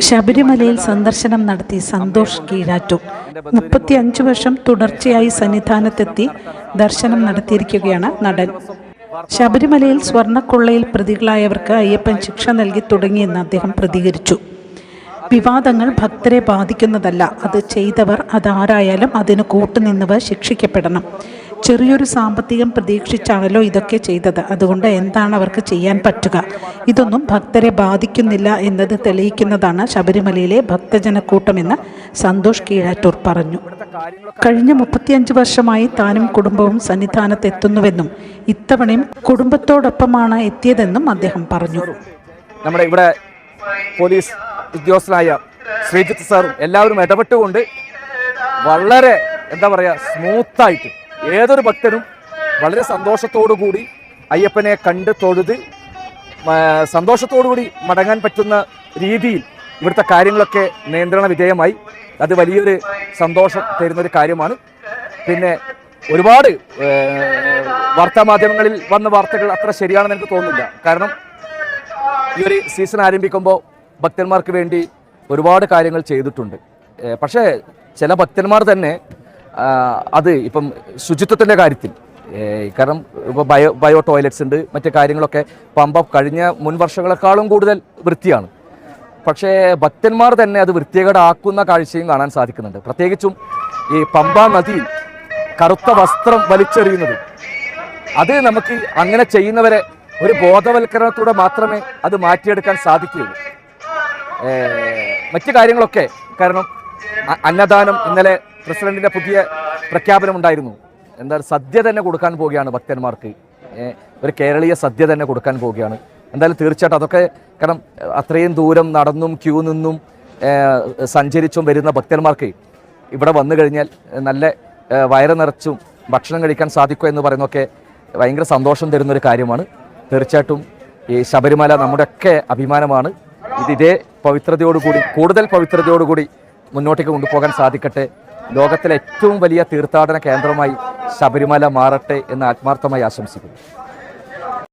ശബരിമലയിൽ സന്ദർശനം നടത്തി സന്തോഷ് കീഴാറ്റൂർ മുപ്പത്തിയഞ്ച് വർഷം തുടർച്ചയായി സന്നിധാനത്തെത്തി ദർശനം നടത്തിയിരിക്കുകയാണ് നടൻ. ശബരിമലയിൽ സ്വർണക്കൊള്ളയിൽ പ്രതികളായവർക്ക് അയ്യപ്പൻ ശിക്ഷ നൽകി തുടങ്ങിയെന്ന് അദ്ദേഹം പ്രതികരിച്ചു. വിവാദങ്ങൾ ഭക്തരെ ബാധിക്കുന്നതല്ല. അത് ചെയ്തവർ അതാരായാലും അതിന് കൂട്ടുനിന്നവർ ശിക്ഷിക്കപ്പെടണം. ചെറിയൊരു സാമ്പത്തികം പ്രതീക്ഷിച്ചാണല്ലോ ഇതൊക്കെ ചെയ്തത്. അതുകൊണ്ട് എന്താണ് അവർക്ക് ചെയ്യാൻ പറ്റുക? ഇതൊന്നും ഭക്തരെ ബാധിക്കുന്നില്ല എന്നത് തെളിയിക്കുന്നതാണ് ശബരിമലയിലെ ഭക്തജനക്കൂട്ടമെന്ന് സന്തോഷ് കീഴാറ്റൂർ പറഞ്ഞു. കഴിഞ്ഞ മുപ്പത്തിയഞ്ച് വർഷമായി താനും കുടുംബവും സന്നിധാനത്ത് എത്തുന്നുവെന്നും ഇത്തവണയും കുടുംബത്തോടൊപ്പമാണ് എത്തിയതെന്നും അദ്ദേഹം പറഞ്ഞു. നമ്മുടെ ഇവിടെ പോലീസ് ഉദ്യോഗസ്ഥനായ ശ്രീജിത്ത് സാറും എല്ലാവരും ഇടപെട്ടുകൊണ്ട് വളരെ എന്താ പറയുക സ്മൂത്തായിട്ട് ഏതൊരു ഭക്തനും വളരെ സന്തോഷത്തോടു കൂടി അയ്യപ്പനെ കണ്ട് തൊഴുത് സന്തോഷത്തോടുകൂടി കൂടി മടങ്ങാൻ പറ്റുന്ന രീതിയിൽ ഇവിടുത്തെ കാര്യങ്ങളൊക്കെ നിയന്ത്രണ വിധേയമായി. അത് വലിയൊരു സന്തോഷം തരുന്നൊരു കാര്യമാണ്. പിന്നെ ഒരുപാട് വാർത്താ വാർത്താമാധ്യമങ്ങളിൽ വന്ന വാർത്തകൾ അത്ര ശരിയാണെന്ന് എനിക്ക് തോന്നുന്നില്ല. കാരണം ഈ ഒരു സീസൺ ആരംഭിക്കുമ്പോൾ ഭക്തന്മാർക്ക് വേണ്ടി ഒരുപാട് കാര്യങ്ങൾ ചെയ്തിട്ടുണ്ട്. പക്ഷേ ചില ഭക്തന്മാർ തന്നെ അത് ഇപ്പം ശുചിത്വത്തിന്റെ കാര്യത്തിൽ. കാരണം ഇപ്പോൾ ബയോ ബയോ ടോയ്ലറ്റ്സ് ഉണ്ട് മറ്റു കാര്യങ്ങളൊക്കെ പമ്പ കഴിഞ്ഞ മുൻ വർഷങ്ങളെക്കാളും കൂടുതൽ വൃത്തിയാണ്. പക്ഷേ ഭക്തന്മാർ തന്നെ അത് വൃത്തികേടാക്കുന്ന കാഴ്ചയും കാണാൻ സാധിക്കുന്നുണ്ട്. പ്രത്യേകിച്ചും ഈ പമ്പ നദി കറുത്ത വസ്ത്രം വലിച്ചെറിയുന്നത്. അത് നമുക്ക് അങ്ങനെ ചെയ്യുന്നവരെ ഒരു ബോധവൽക്കരണത്തിലൂടെ മാത്രമേ അത് മാറ്റിയെടുക്കാൻ സാധിക്കുകയുള്ളൂ. മറ്റു കാര്യങ്ങളൊക്കെ കാരണം അന്നദാനം ഇന്നലെ പ്രസിഡന്റിന്റെ പുതിയ പ്രഖ്യാപനം ഉണ്ടായിരുന്നു. എന്താ സദ്യ തന്നെ കൊടുക്കാൻ പോവുകയാണ് ഭക്തന്മാർക്ക്. ഒരു കേരളീയ സദ്യ തന്നെ കൊടുക്കാൻ പോവുകയാണ്. എന്തായാലും തീർച്ചയായിട്ടും അതൊക്കെ കാരണം അത്രയും ദൂരം നടന്നും ക്യൂ നിന്നും സഞ്ചരിച്ചും വരുന്ന ഭക്തന്മാർക്ക് ഇവിടെ വന്നു കഴിഞ്ഞാൽ നല്ല വയറ് നിറച്ചും ഭക്ഷണം കഴിക്കാൻ സാധിക്കുക എന്ന് പറയുന്നതൊക്കെ ഭയങ്കര സന്തോഷം തരുന്നൊരു കാര്യമാണ്. തീർച്ചയായിട്ടും ഈ ശബരിമല നമ്മുടെയൊക്കെ അഭിമാനമാണ്. ഇത് ഇതേ പവിത്രതയോടുകൂടി കൂടുതൽ പവിത്രതയോടുകൂടി മുന്നോട്ടേക്ക് കൊണ്ടുപോകാൻ സാധിക്കട്ടെ. ലോകത്തിലെ ഏറ്റവും വലിയ തീർത്ഥാടന കേന്ദ്രമായി ശബരിമല മാറട്ടെ എന്ന് ആത്മാർത്ഥമായി ആശംസിക്കുന്നു.